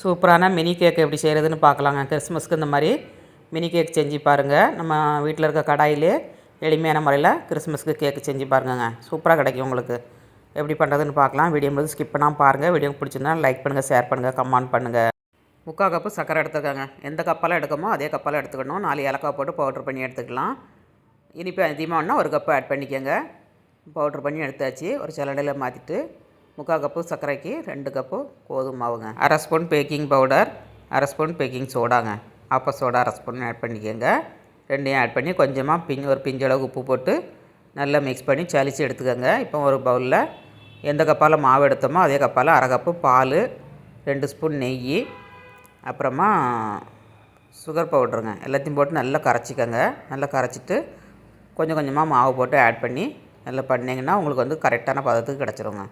சூப்பரான mini cake எப்படி செய்கிறதுன்னு பார்க்கலாங்க. கிறிஸ்மஸ்க்கு இந்த மாதிரி மினி கேக் செஞ்சு பாருங்கள் நம்ம வீட்டில் இருக்க கடாயிலே எளிமையான முறையில் கிறிஸ்மஸ்க்கு கேக்கு செஞ்சு பாருங்கங்க. சூப்பராக கிடைக்கும் உங்களுக்கு. எப்படி பண்ணுறதுன்னு பார்க்கலாம். வீடியோ முழுது ஸ்கிப் பண்ணாமல் பாருங்கள் வீடியோ பிடிச்சிருந்தா லைக் பண்ணுங்கள் ஷேர் பண்ணுங்கள் கமெண்ட் பண்ணுங்கள் முக்கால் கப்பு சக்கரை எடுத்துக்கோங்க. எந்த கப்பால் எடுக்கமோ அதே கப்பால் எடுத்துக்கணும். நாலு ஏலக்காய் போட்டு பவுட்ரு பண்ணி எடுத்துக்கலாம். இனிப்பு அதிகமாகனா ஒரு கப்பு ஆட் பண்ணிக்கோங்க. பவுட்ரு பண்ணி எடுத்தாச்சு. ஒரு சிலடையில் மாற்றிட்டு முக்கால் கப்பு சர்க்கரைக்கு ரெண்டு கப்பு கோதுமை மாவுங்க. அரை ஸ்பூன் பேக்கிங் பவுடர் அரை ஸ்பூன் பேக்கிங் சோடாங்க. ஆப்ப சோடா அரை ஸ்பூன் ஆட் பண்ணிக்கோங்க. ரெண்டையும் ஆட் பண்ணி கொஞ்சமாக பிஞ்சு ஒரு பிஞ்சளவு உப்பு போட்டு நல்லா மிக்ஸ் பண்ணி சளிச்சு எடுத்துக்கோங்க. இப்போ ஒரு பவுலில் எந்த கப்பால் மாவு எடுத்தோமோ அதே கப்பால் அரை கப்பு பால் ரெண்டு ஸ்பூன் நெய் அப்புறமா சுகர் பவுடருங்க எல்லாத்தையும் போட்டு நல்லா கரைச்சிக்கோங்க. நல்லா கரைச்சிட்டு கொஞ்சம் கொஞ்சமாக மாவு போட்டு ஆட் பண்ணி நல்லா பண்ணிங்கன்னா உங்களுக்கு வந்து கரெக்டான பதத்துக்கு கிடச்சிருங்க.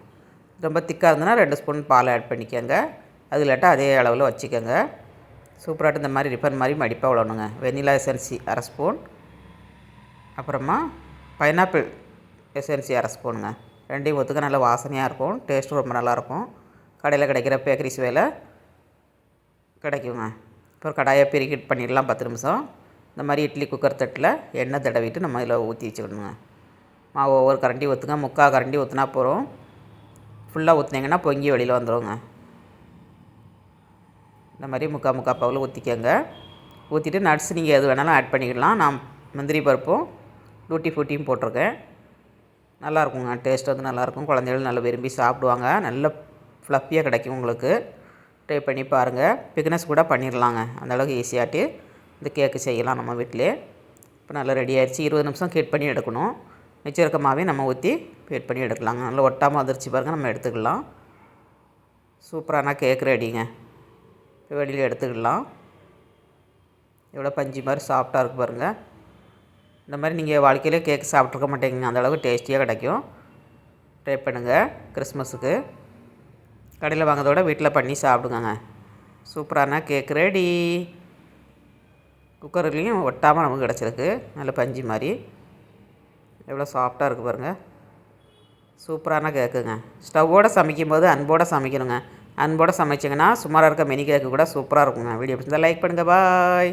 ரொம்ப திக்காக இருந்ததுன்னா ரெண்டு ஸ்பூன் பால் ஆட் பண்ணிக்கோங்க. அது இல்லாட்டா அதே அளவில் வச்சுக்கோங்க. சூப்பராகிட்டு இந்த மாதிரி ரிப்பன் மாதிரி மடிப்பாக விடணுங்க வெனிலா எசன்சி அரை ஸ்பூன். அப்புறமா பைனாப்பிள் எசன்சி அரை ஸ்பூனுங்க. ரெண்டையும் ஒத்துக்க நல்லா வாசனையாக இருக்கும். டேஸ்ட்டும் ரொம்ப நல்லாயிருக்கும் கடையில் கிடைக்கிற பேக்கரிஸ் வேலை கிடைக்குங்க. அப்புறம் கடாயை பிரிக்கிட் பண்ணிடலாம் பத்து நிமிஷம். இந்த மாதிரி இட்லி குக்கர் தட்டில் எண்ணெய் தடவிட்டு நம்ம இதில் ஊற்றி வச்சுக்கணுங்க. மாவு ஒவ்வொரு கரண்டி ஊற்றுங்க முக்கால் கரண்டி ஊற்றினா போகிறோம் ஃபுல்லாக ஊற்றுனீங்கன்னா பொங்கி வெளியில் வந்துடுங்க இந்த மாதிரி முக்கா முக்கா பவுல் ஊற்றிக்கோங்க ஊற்றிட்டு நட்ஸ் நீங்கள் எது வேணாலும் ஆட் பண்ணிக்கலாம். நான் முந்திரி பருப்பும் டூட்டி ஃபூட்டியும் போட்டிருக்கேன். நல்லாயிருக்குங்க டேஸ்ட் வந்து நல்லாயிருக்கும் குழந்தைகள் நல்லா விரும்பி சாப்பிடுவாங்க. நல்ல ஃப்ளஃபியாக கிடைக்கும் உங்களுக்கு. ட்ரை பண்ணி பாருங்கள் பிக்னஸ் கூட பண்ணிடலாங்க. அந்தளவுக்கு ஈஸியாகிட்டு இந்த கேக்கு செய்யலாம் நம்ம வீட்டிலே. இப்போ நல்லா ரெடி ஆயிடுச்சு. இருபது நிமிஷம் கீட் பண்ணி எடுக்கணும். மிச்சம் இருக்க மாவே நம்ம ஊற்றி வெயிட் பண்ணி எடுக்கலாங்க நல்லா ஒட்டாமல் அதிர்ச்சி பாருங்கள் நம்ம எடுத்துக்கலாம். சூப்பரான கேக் ரெடிங்க இப்போ வெளியில் எடுத்துக்கலாம். எவ்வளோ பஞ்சு மாதிரி சாஃப்டாக இருக்குது பாருங்கள் இந்த மாதிரி நீங்கள் வாழ்க்கையிலே கேக் சாப்பிட்ருக்க மாட்டேங்க. அந்தளவுக்கு டேஸ்டியாக கிடைக்கும். ட்ரை பண்ணுங்கள் கிறிஸ்மஸுக்கு. கடையில் வாங்கிறதோட வீட்டில் பண்ணி சாப்பிடுங்க சூப்பரான கேக் ரெடி குக்கர்லேயும் ஒட்டாமல் நமக்கு கிடச்சிருக்கு. நல்ல பஞ்சு மாதிரி. எவ்வளோ சாஃப்டாக இருக்குது பாருங்கள் சூப்பரான கேக்குங்க. ஸ்டவ்வோடு சமைக்கும் போது அன்போடு சமைக்கணுங்க. அன்போடு சமைச்சிங்கன்னா சுமாராக இருக்க மினி கேக்கு கூட சூப்பராக இருக்குங்க. வீடியோ பிடிச்சிருந்தா லைக் பண்ணுங்கள் பாய்